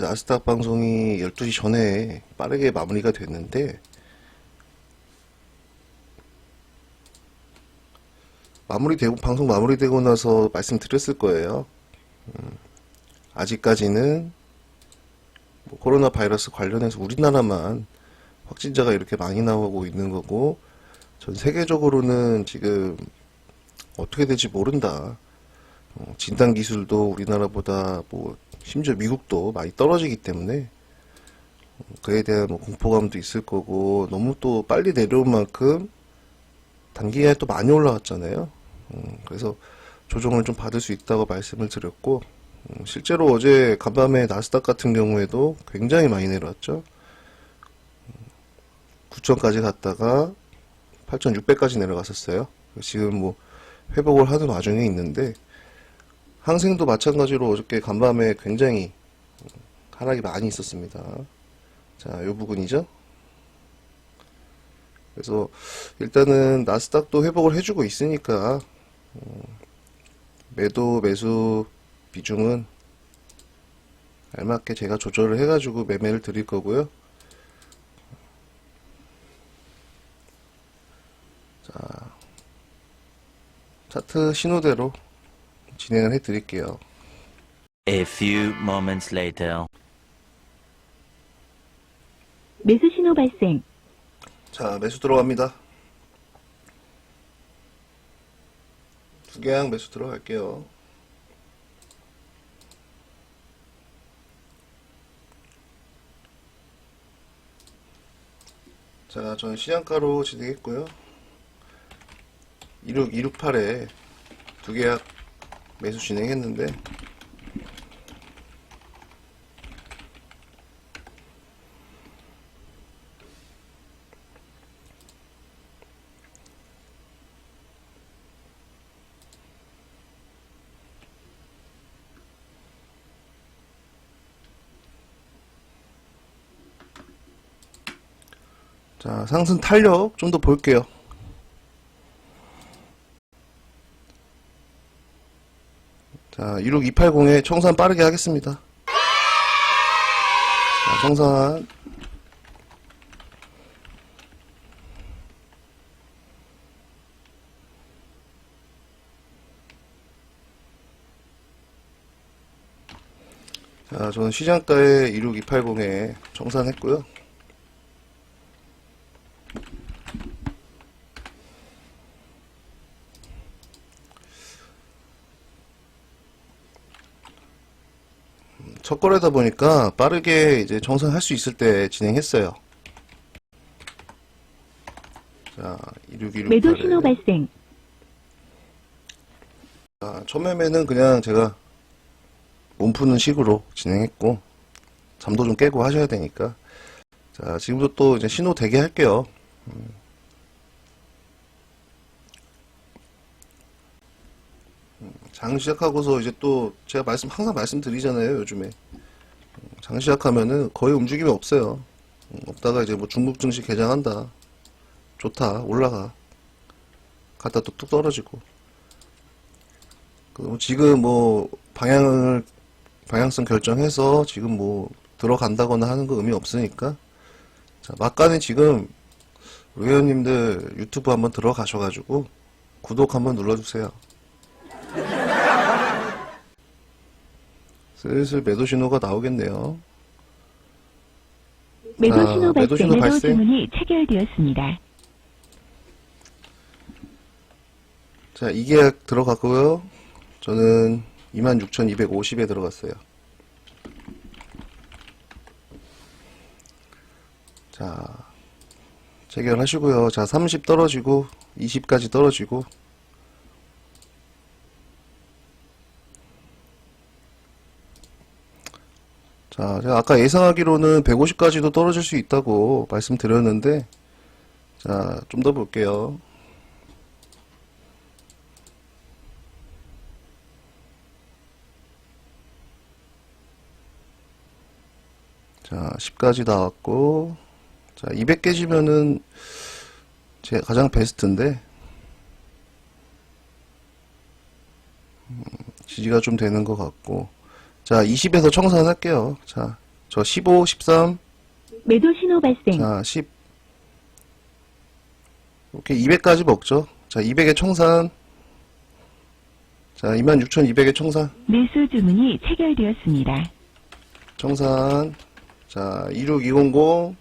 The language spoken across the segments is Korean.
나스닥 방송이 12시 전에 빠르게 마무리가 됐는데, 마무리되고, 방송 마무리되고 나서 말씀드렸을 거예요. 음, 아직까지는 뭐 코로나 바이러스 관련해서 우리나라만 확진자가 이렇게 많이 나오고 있는 거고, 전 세계적으로는 지금 어떻게 될지 모른다. 어, 진단 기술도 우리나라보다 뭐 심지어 미국도 많이 떨어지기 때문에 어, 그에 대한 뭐 공포감도 있을 거고 너무 또 빨리 내려온 만큼 단기간에 또 많이 올라왔잖아요. 음, 그래서 조정을 좀 받을 수 있다고 말씀을 드렸고 음, 실제로 어제 간밤에 나스닥 같은 경우에도 굉장히 많이 내려왔죠. 9천까지 갔다가 8,600까지 내려갔었어요. 지금 뭐 회복을 하는 와중에 있는데 항생도 마찬가지로 어저께 간밤에 굉장히 하락이 많이 있었습니다. 자, 요 부분이죠. 그래서 일단은 나스닥도 회복을 해주고 있으니까 어, 매도 매수 비중은 알맞게 제가 조절을 해가지고 매매를 드릴 거고요. 자, 차트 신호대로 진행을 해드릴게요. A few moments later. 매수 신호 발생. 자, 매수 들어갑니다. 두 개양 매수 들어갈게요. 자, 저는 시장가로 진행했고요. 26, 268에 두 계약 매수 진행했는데, 자, 상승 탄력 좀 더 볼게요. 자, 26280에 청산 빠르게 하겠습니다. 자, 청산. 자, 저는 시장가에 26280에 청산했고요. 첫 거래다 보니까 빠르게 이제 정산할 수 있을 때 진행했어요. 자, 2616. 매도 신호 발생. 자, 첫 매매는 그냥 제가 몸 푸는 식으로 진행했고, 잠도 좀 깨고 하셔야 되니까. 자, 지금부터 또 이제 신호 대기 할게요. 음. 음, 장 시작하고서 이제 또 제가 말씀 항상 말씀드리잖아요 요즘에. 음, 장 시작하면은 거의 움직임이 없어요. 음, 없다가 이제 뭐 중국 증시 개장한다. 좋다. 올라가. 갔다 또 뚝 떨어지고 지금 뭐 방향을 방향성 결정해서 지금 뭐 들어간다거나 하는 거 의미 없으니까. 자 막간에 지금 의원님들 유튜브 한번 들어가셔가지고 구독 한번 눌러주세요. 슬슬 매도 신호가 나오겠네요. 매도 자, 신호 아, 매도 발생. 신호 매도 발생. 주문이 체결되었습니다. 자, 이 계약 들어갔고요. 저는 26,250에 들어갔어요. 자, 체결하시고요. 자, 30 떨어지고 20까지 떨어지고 자, 제가 아까 예상하기로는 150까지도 떨어질 수 있다고 말씀드렸는데 자, 좀 더 볼게요. 자, 10까지 나왔고, 자, 200 깨지면은 제 가장 베스트인데, 음, 지지가 좀 되는 것 같고, 자, 20에서 청산할게요. 자, 저 15, 13, 매도 신호 발생. 자, 10. 오케이, 200까지 먹죠. 자, 200의 청산. 자, 26,200의 청산. 매수 주문이 체결되었습니다. 청산. 자, 26200.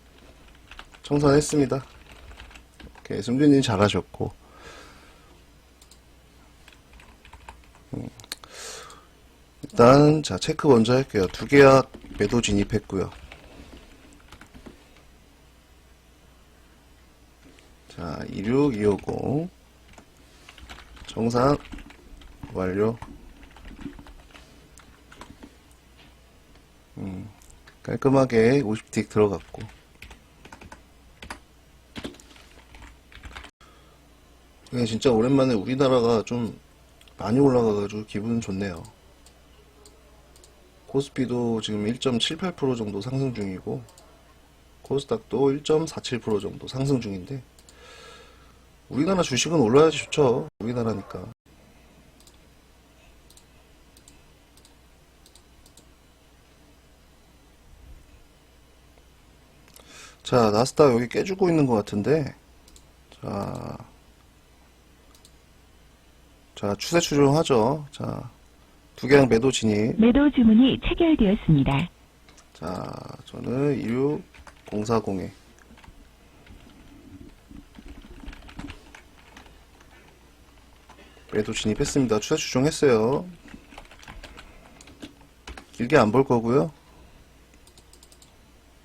청산했습니다. 오케이, 승준님 잘하셨고. 음. 일단, 자, 체크 먼저 할게요. 두 계약 매도 진입했고요. 자, 26250. 정상 완료. 음, 깔끔하게 50틱 들어갔고. 그냥 진짜 오랜만에 우리나라가 좀 많이 올라가가지고 기분 좋네요. 코스피도 지금 1.78% 정도 상승 중이고, 코스닥도 1.47% 정도 상승 중인데, 우리나라 주식은 올라야지 좋죠. 우리나라니까. 자, 나스닥 여기 깨주고 있는 것 같은데, 자, 자, 추세 추종하죠. 자, 두 개양 매도 진입. 매도 주문이 체결되었습니다. 자, 저는 26040에 매도 진입했습니다. 추세 추종했어요. 길게 안 볼 거고요.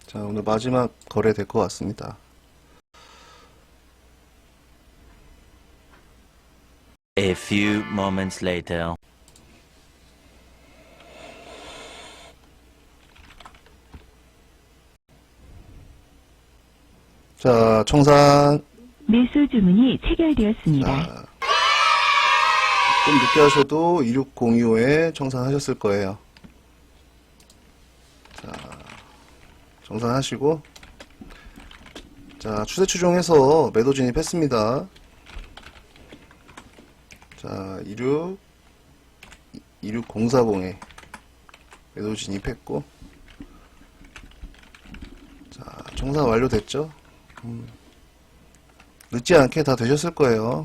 자, 오늘 마지막 거래 될 것 같습니다. A few moments later. 자, 청산. 매수 주문이 체결되었습니다. 자, 좀 늦게 하셔도 26025에 청산하셨을 거예요. 자, 청산하시고, 자, 추세 추종해서 매도 진입했습니다. 자, 26, 26040에 매도 진입했고, 자, 청산 완료됐죠? 음. 늦지 않게 다 되셨을 거예요.